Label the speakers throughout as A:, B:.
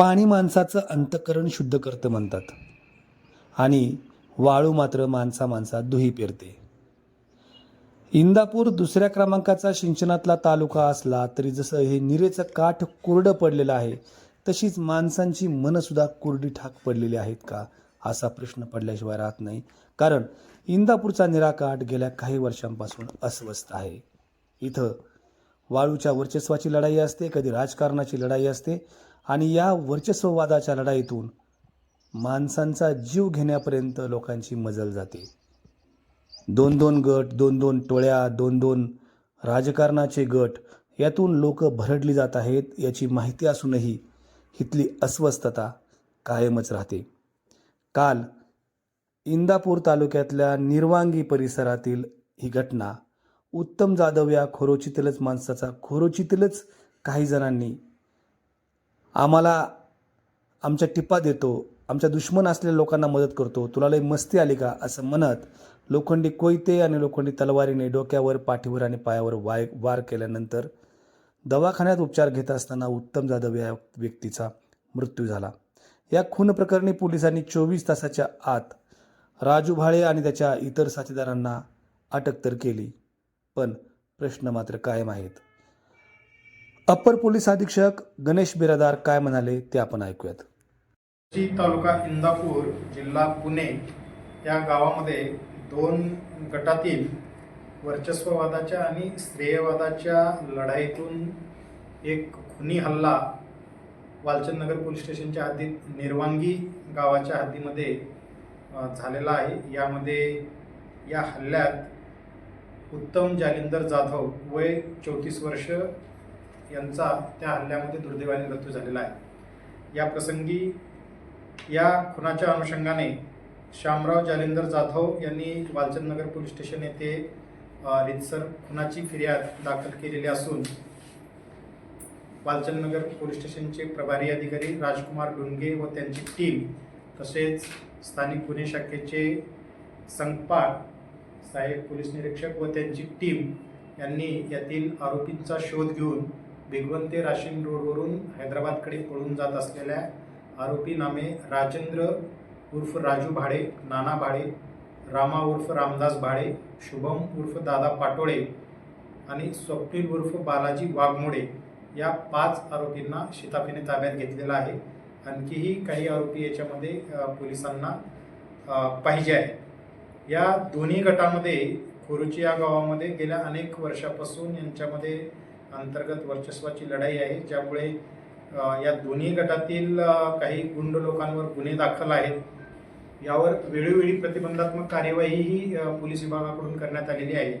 A: पाणी माणसाचं अंतकरण शुद्ध करतं म्हणतात. आणि वाळू मात्र माणसा माणसात दुही पेरते. इंदापूर दुसऱ्या क्रमांकाचा सिंचनातला तालुका असला तरी जसं हे निरेचं काठ कोरडं पडलेलं आहे तशीच माणसांची मनंसुद्धा कोरडी ठाक पडलेली आहेत का असा प्रश्न पडल्याशिवाय राहत नाही. कारण इंदापूरचा निराकाठ गेल्या काही वर्षांपासून अस्वस्थ आहे. इथं वाळूच्या वर्चस्वाची लढाई असते कधी राजकारणाची लढाई असते आणि या वर्चस्ववादाच्या लढाईतून माणसांचा जीव घेण्यापर्यंत लोकांची मजल जाते. दोन दोन गट दोन दोन टोळ्या दोन दोन राजकारणाचे गट यातून लोक भरडली जात आहेत याची माहिती असूनही इथली अस्वस्थता कायमच राहते. काल इंदापूर तालुक्यातल्या निर्वांगी परिसरातील ही घटना उत्तम जाधव या खोरोचीतीलच माणसाचा खोरोचीतीलच काही जणांनी आम्हाला आमच्या टिपा देतो आमच्या दुश्मन असलेल्या लोकांना मदत करतो. तुला लई मस्ती आली का? असं म्हणत लोखंडी कोयते आणि लोखंडी तलवारीने डोक्यावर पाठीवर आणि पायावर वाय वार केल्यानंतर दवाखान्यात उपचार घेत असताना उत्तम जाधव या व्यक्तीचा मृत्यू झाला. या खून प्रकरणी पोलिसांनी चोवीस तासाच्या आत राजू भाळे आणि त्याच्या इतर साथीदारांना अटक तर केली पण प्रश्न मात्र कायम आहेत. अप्पर पोलीस अधीक्षक गणेश बिरादार काय म्हणाले ते आपण ऐकूयात.
B: ची तालुका इंदापूर जिल्हा पुणे या गावामध्ये दोन गटातील वर्चस्ववादाच्या आणि श्रेयवादाच्या लढाईतून एक खुनी हल्ला वालचंदनगर पोलीस स्टेशनच्या हद्दीत निर्वांगी गावाच्या हद्दीमध्ये झालेला आहे. यामध्ये या हल्ल्यात उत्तम जालिंदर जाधव वय चौतीस वर्ष यांचा त्या हल्ल्यामध्ये दुर्दैवाने मृत्यू झालेला आहे. या प्रसंगी या खुनाच्या अनुषंगाने श्यामराव जालिंदर जाधव यांनी वालचंदनगर पोलीस स्टेशन येथे रितसर खुनाची फिर्याद दाखल केलेली असून वालचंदनगर पोलीस स्टेशनचे प्रभारी अधिकारी राजकुमार डुंगे व त्यांची टीम तसेच स्थानिक गुन्हे शाखेचे संकपाळ सहाय्यक पोलीस निरीक्षक व त्यांची टीम यांनी यातील आरोपींचा शोध घेऊन भिगवंते राशीन रोडवरून हैदराबादकडे पळून जात असलेल्या आरोपी नामे राजेंद्र उर्फ राजू भाडे नाना भाडे रामा उर्फ रामदास भाडे शुभम उर्फ दादा पाटोळे आणि स्वप्नील उर्फ बालाजी वाघमोडे या पाच आरोपींना शिताफीने ताब्यात घेतलेला आहे. आणखीही काही आरोपी याच्यामध्ये पोलिसांना पाहिजे आहे. या दोन्ही गटामध्ये खोरुची या गावामध्ये गेल्या अनेक वर्षापासून यांच्यामध्ये अंतर्गत वर्चस्वाची लढाई आहे ज्यामुळे या दोन्ही गटातील काही गुंड लोकांवर गुन्हे दाखल आहेत. यावर वेळोवेळी प्रतिबंधात्मक कार्यवाहीही पोलीस विभागाकडून करण्यात आलेली आहे.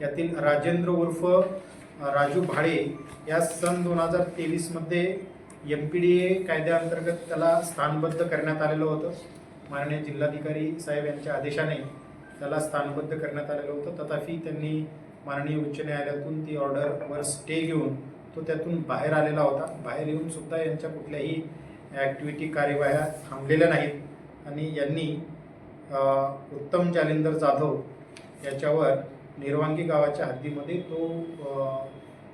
B: यातील राजेंद्र उर्फ राजू भाडे या सन दोन हजार तेवीसमध्ये एम पी डी ए कायद्याअंतर्गत त्याला स्थानबद्ध करण्यात आलेलं होतं. माननीय जिल्हाधिकारी साहेब यांच्या आदेशाने त्याला स्थानबद्ध करण्यात आलेलं होतं. तथापि त्यांनी माननीय उच्च न्यायालयातून ती ऑर्डरवर स्टे घेऊन तो त्यातून बाहेर आलेला होता. बाहेर येऊन सुद्धा यांच्या कुठल्याही ॲक्टिव्हिटी कार्यवाह्या थांबलेल्या नाहीत. आणि यांनी उत्तम जालिंदर जाधव याच्यावर निर्वांगी गावाच्या हद्दीमध्ये तो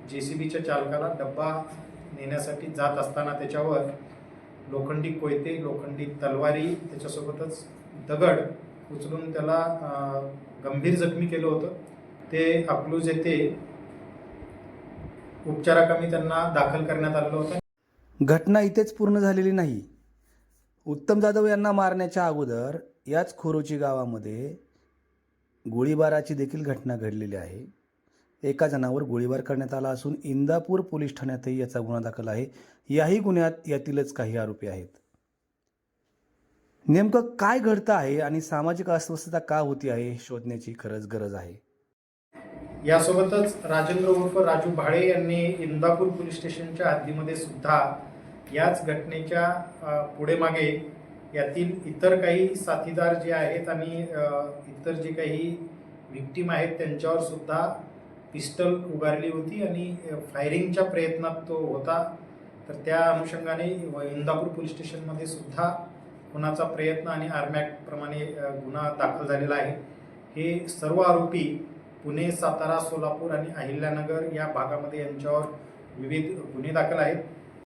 B: जे सी बीच्या चालकाला डब्बा नेण्यासाठी जात असताना त्याच्यावर लोखंडी कोयते लोखंडी तलवारी त्याच्यासोबतच दगड उचलून त्याला गंभीर जखमी केलं होतं. ते अकलूज येथे उपचाराकमी त्यांना दाखल करण्यात आलेलं होतं.
A: घटना इथेच पूर्ण झालेली नाही. उत्तम जाधव यांना मारण्याच्या अगोदर याच खोरोची गावामध्ये गोळीबाराची देखील घटना घडलेली आहे. एका जणावर गोळीबार करण्यात आला असून इंदापूर पोलीस ठाण्यातही याचा गुन्हा दाखल आहे. याही गुन्ह्यात यातीलच काही आरोपी आहेत. नेमकं काय घडतं आहे आणि सामाजिक अस्वस्थता का होती आहे हे शोधण्याची खरंच गरज आहे.
B: यासोबतच राजेंद्र उर्फ राजू भाळे यांनी इंदापूर पोलीस स्टेशनच्या हद्दीमध्ये सुद्धा याच घटनेच्या पुढे मागे यातील इतर काही साथीदार जे आहेत आणि इतर जे काही विक्टीम आहेत त्यांच्यावर सुद्धा पिस्टल उगारली होती आणि फायरिंगच्या प्रयत्नात तो होता. तर त्या अनुषंगाने इंदापूर पोलीस स्टेशनमध्ये सुद्धा खुनाचा प्रयत्न आणि आर्मॅक्टप्रमाणे गुन्हा दाखल झालेला आहे. हे सर्व आरोपी पुणे सातारा सोलापूर आणि अहिल्यानगर या भागामध्ये यांच्यावर विविध गुन्हे दाखल आहेत.